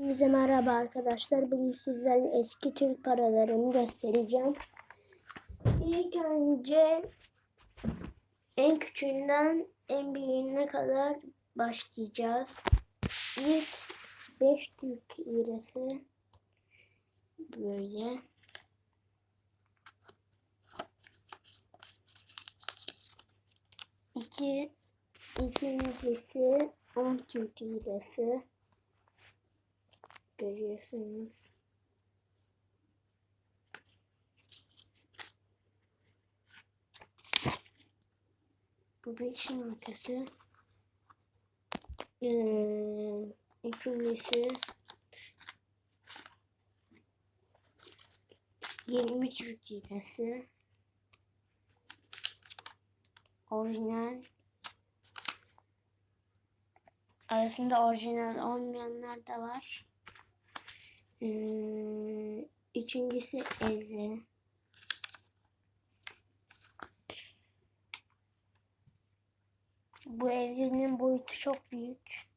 Hepinize merhaba arkadaşlar. Bugün sizlerle eski Türk paralarımı göstereceğim. İlk önce en küçüğünden en büyüğüne kadar başlayacağız. İlk 5 Türk lirası böyle. İki, ikincisi 10 Türk lirası görüyorsunuz. Bu bir işin arkası. Ee, ikincisi 20 Türk lirası. Orijinal. Arasında orijinal olmayanlar da var. Ee, ikincisi 50. Bu evrenin boyutu çok büyük.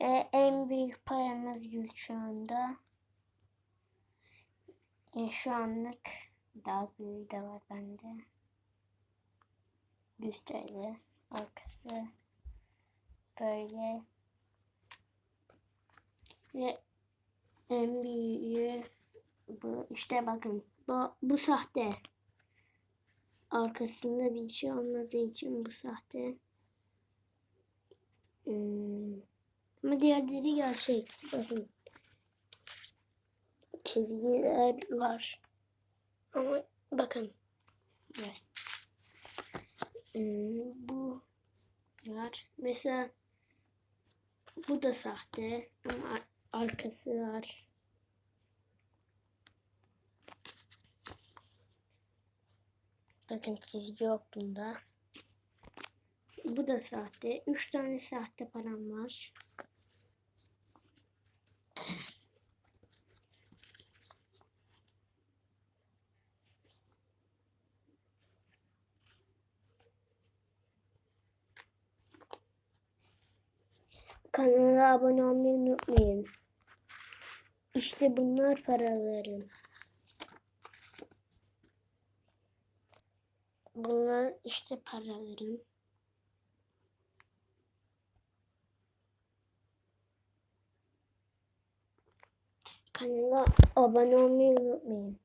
Ee, en büyük paramız 100 şu anda. Ee, şu anlık daha büyüğü de var bende. 100 TL arkası böyle ve en büyüğü bu. İşte bakın bu, bu sahte. Arkasında bir şey olmadığı için bu sahte. Hmm. ama diğerleri gerçek. Bakın. Çizgiler var. Ama bakın. Yes. Hmm, bu var. Mesela bu da sahte ama arkası var. Bakın çizgi yok bunda. Bu da sahte. Üç tane sahte param var. Kanala abone olmayı unutmayın. İşte bunlar paralarım. Bunlar işte paralarım. Kanala abone olmayı unutmayın.